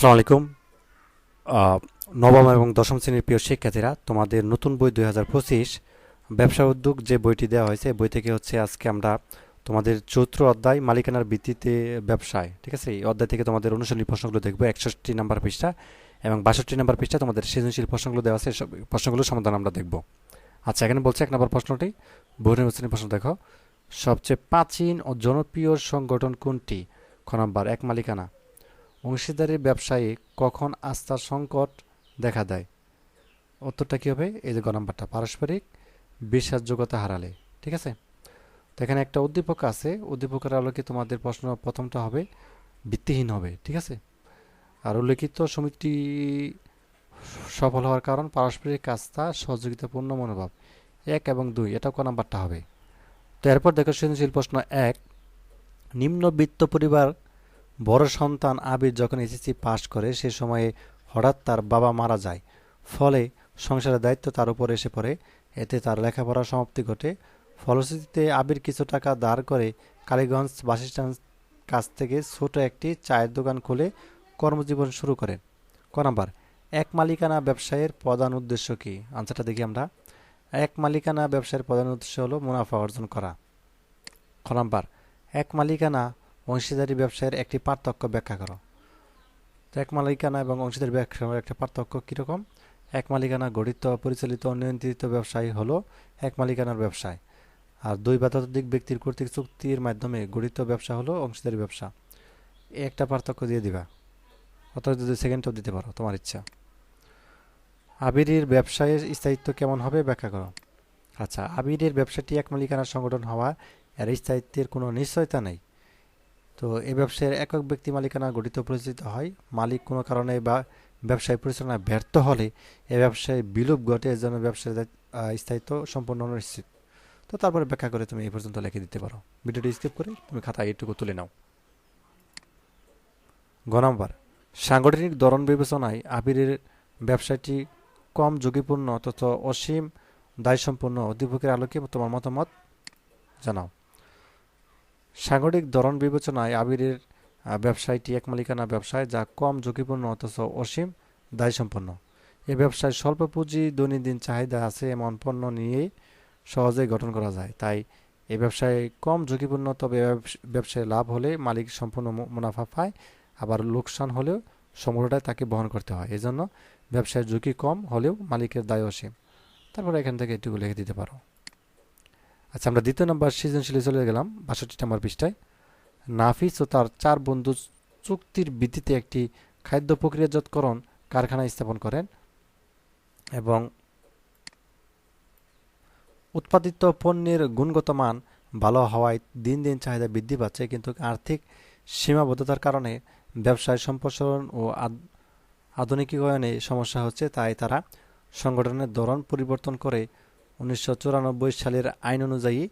আসসালামু আলাইকুম। নবম এবং দশম শ্রেণির প্রিয় শিক্ষার্থীরা, তোমাদের নতুন বই দুই হাজার পঁচিশ ব্যবসা উদ্যোগ যে বইটি দেওয়া হয়েছে বই থেকে হচ্ছে আজকে আমরা তোমাদের চৈত্র অধ্যায় মালিকানার ভিত্তিতে ব্যবসায়, ঠিক আছে? এই অধ্যায় থেকে তোমাদের অনুশীলনী প্রশ্নগুলো দেখব, একষট্টি নাম্বার পৃষ্ঠা এবং বাষট্টি নাম্বার পৃষ্ঠা, তোমাদের সৃজনশীল প্রশ্নগুলো দেওয়া আছে প্রশ্নগুলোর সমাধান আমরা দেখব। আচ্ছা এখানে বলছে এক নম্বর প্রশ্নটি বহু নির্বাচনী প্রশ্ন দেখো। সবচেয়ে প্রাচীন ও জনপ্রিয় সংগঠন কোনটি? খ নম্বর, এক মালিকানা। অংশীদারি ব্যবসায়ী কখন আস্থার সংকট দেখা দেয়? উত্তরটা কী হবে? এই যে গ নাম্বারটা। পারস্পরিক বিশ্বাসযোগ্যতা হারালে, ঠিক আছে? তো এখানে একটা উদ্দীপক আছে। উদ্দীপকের আলোকে তোমাদের প্রশ্ন প্রথমটা হবে, ভিত্তিহীন হবে, ঠিক আছে? আর উল্লেখিত সমিতি সফল হওয়ার কারণ পারস্পরিক আস্থা, সহযোগিতাপূর্ণ মনোভাব। এক এবং দুই এটা ক নাম্বারটা হবে? তো এরপর দেখো সৃজনশীল প্রশ্ন এক, নিম্নবিত্ত পরিবার বড় সন্তান আবির যখন এসএসসি পাশ করে, সে সময়ে হঠাৎ তার বাবা মারা যায়। ফলে সংসারের দায়িত্ব তার উপর এসে পড়ে। এতে তার লেখাপড়ার সমাপ্তি ঘটে। ফলশ্রুতিতে আবির কিছু টাকা ধার করে কালীগঞ্জ বাসস্ট্যান্ড কাছ থেকে ছোট একটি চায়ের দোকান খুলে কর্মজীবন শুরু করেন। ক নাম্বার, এক মালিকানা ব্যবসায়ের প্রধান উদ্দেশ্য কি? আনসারটা দেখি আমরা। এক মালিকানা ব্যবসায়ের প্রধান উদ্দেশ্য হলো মুনাফা অর্জন করা। খ নাম্বার, এক মালিকানা অংশীদারি ব্যবসায়ের একটি পার্থক্য ব্যাখ্যা করো। এক মালিকানা এবং অংশীদারি ব্যবসায়ের একটা পার্থক্য কীরকম? এক মালিকানা গঠিত, পরিচালিত, নিয়ন্ত্রিত ব্যবসায় হলো এক মালিকানার ব্যবসায়। আর দুই বা ততোধিক ব্যক্তির কর্তৃক চুক্তির মাধ্যমে গঠিত ব্যবসা হলো অংশীদারি ব্যবসা। একটা পার্থক্য দিয়ে দিবা। অথবা যদি সেকেন্ডটাও দিতে পারো, তোমার ইচ্ছা। আবিরের ব্যবসায়ের স্থায়িত্ব কেমন হবে ব্যাখ্যা করো। আচ্ছা আবিরের ব্যবসাটি এক মালিকানার সংগঠন হওয়া, এর স্থায়িত্বের কোনো নিশ্চয়তা নেই। তো এই ব্যবসায়ের একক ব্যক্তি মালিকানা গঠিত পরিচালিত হয়। মালিক কোনো কারণে বা ব্যবসায় পরিচালনায় ব্যর্থ হলে এই ব্যবসায় বিলোপ ঘটে, এর জন্য ব্যবসায় স্থায়িত্ব সম্পূর্ণ অনিশ্চিত তো তারপরে ব্যাখ্যা করে তুমি এই পর্যন্ত লিখে দিতে পারো। ভিডিওটি স্কিপ করে তুমি খাতা এটুকু তুলে নাও। গ নম্বর, সাংগঠনিক ধরন বিবেচনায় আবিরের ব্যবসাটি কম ঝুঁকিপূর্ণ তথা অসীম দায়সম্পন্ন অধিভোগের আলোকে তোমার মতামত জানাও। সাংগঠনিক ধরন বিবেচনায় আবিরের ব্যবসায়টি এক মালিকানা ব্যবসায় যা কম ঝুঁকিপূর্ণ অথচ অসীম দায়সম্পন্ন। এই ব্যবসায় স্বল্প পুঁজি, দৈনন্দিন চাহিদা আছে এমন পণ্য নিয়ে সহজেই গঠন করা যায়। তাই এই ব্যবসায় কম ঝুঁকিপূর্ণ, তবে ব্যবসায় লাভ হলে মালিক সম্পূর্ণ মুনাফা পায়, আবার লোকসান হলেও সমগ্রটাই তাকে বহন করতে হয়। এজন্য ব্যবসায় ঝুঁকি কম হলেও মালিকের দায় অসীম। তারপরে এখান থেকে এটুকু লিখে দিতে পারো। আচ্ছা আমরা দ্বিতীয় নম্বর সৃজনশীলে চলে গেলাম বাষট্টি নম্বর পৃষ্ঠায়। নাফিস ও তার চার বন্ধু চুক্তির ভিত্তিতে একটি খাদ্য প্রক্রিয়াজাতকরণ কারখানা স্থাপন করেন এবং উৎপাদিত পণ্যের গুণগত মান ভালো হওয়ায় দিন দিন চাহিদা বৃদ্ধি পাচ্ছে, কিন্তু আর্থিক সীমাবদ্ধতার কারণে ব্যবসায় সম্প্রসারণ ও আধুনিকীকরণে সমস্যা হচ্ছে, তাই তারা সংগঠনের ধরন পরিবর্তন করে উনিশশো চুরানব্বই সালের আইন অনুযায়ী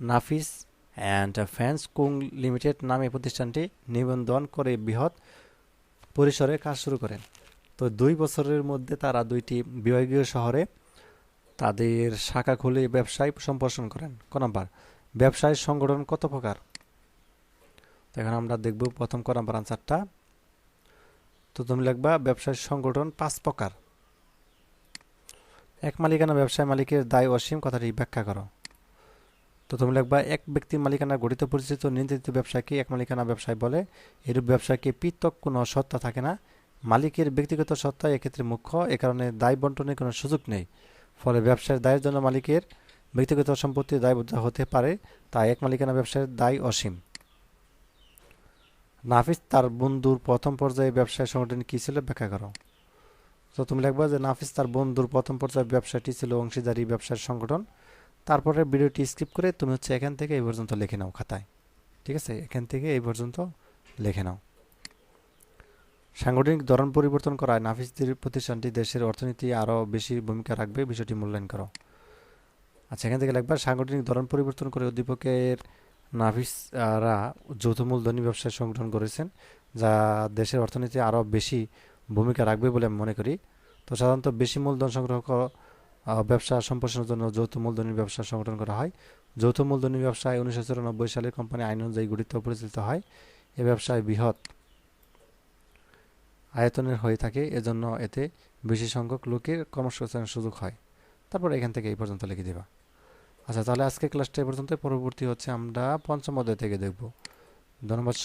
নাফিস অ্যান্ড ফ্যান্স কুং লিমিটেড নামে প্রতিষ্ঠানটি নিবন্ধন করে বৃহৎ পরিসরে কাজ শুরু করেন। তো দুই বছরের মধ্যে তারা দুইটি বিভাগীয় শহরে তাদের শাখা খুলে ব্যবসায় সম্প্রসারণ করেন। ক নাম্বার, ব্যবসায় সংগঠন কত প্রকার? এখন আমরা দেখব প্রথম ক নাম্বার আনসারটা তো তুমি লিখবা, ব্যবসায় সংগঠন পাঁচ প্রকার। এক মালিকানা ব্যবসায় মালিকের দায় অসীম, কথাটি ব্যাখ্যা করো। তো তুমি লিখবা, এক ব্যক্তির মালিকানা গঠিত পরিচিত নিয়ন্ত্রিত ব্যবসাকে এক মালিকানা ব্যবসায় বলে, এরূপ ব্যবসাকে পৃথক কোনো সত্তা থাকে না। মালিকের ব্যক্তিগত সত্তা এক্ষেত্রে মুখ্য, এ কারণে দায় বন্টনের কোনো সুযোগ নেই। ফলে ব্যবসায়ের দায়ের জন্য মালিকের ব্যক্তিগত সম্পত্তির দায়বদ্ধ হতে পারে তাই এক মালিকানা ব্যবসায়ের দায় অসীম। নাফিস, তার বন্ধুর প্রথম পর্যায়ে ব্যবসায় সংগঠন কী ছিল ব্যাখ্যা করো। তো তুমি লিখবা যে নাফিস তার বন্ধুর প্রথম পর্যায়ে ব্যবসাটি ছিল অংশীদারি ব্যবসার সংগঠন। তারপরে ভিডিওটি স্কিপ করে তুমি হচ্ছে এখান থেকে এই পর্যন্ত লিখে নাও খাতায়। ঠিক আছে? এখান থেকে এই পর্যন্ত লিখে নাও। সাংগঠনিক ধরন পরিবর্তন করায় নাফিসদের প্রতিষ্ঠানটি দেশের অর্থনীতি আরও বেশি ভূমিকা রাখবে, বিষয়টি মূল্যায়ন করো। আচ্ছা এখান থেকে লিখবা, সাংগঠনিক ধরন পরিবর্তন করে অধ্যাপকের নাফিসরা যৌথ মূলধনী ব্যবসায় সংগঠন করেছেন যা দেশের অর্থনীতি আরও বেশি ভূমিকা রাখবে বলে আমি মনে করি। তো সাধারণত বেশি মূলধন সংগ্রহ ব্যবসা সম্প্রসারণের জন্য যৌথ মূলধনী ব্যবসা সংগঠন করা হয়। যৌথ মূলধনী ব্যবসায় উনিশশো চুরানব্বই সালে কোম্পানি আইন অনুযায়ী গঠিত পরিচালিত হয়। এ ব্যবসায় বৃহৎ আয়তনের হয়ে থাকে। এজন্য এতে বেশি সংখ্যক লোকের কর্মসংস্থানের সুযোগ হয়। তারপর এখান থেকে এই পর্যন্ত লিখে দেবা। আচ্ছা তাহলে আজকে ক্লাসটা এই পর্যন্ত পরবর্তী হচ্ছে আমরা পঞ্চম অধ্যায় থেকে দেখব। ধন্যবাদ।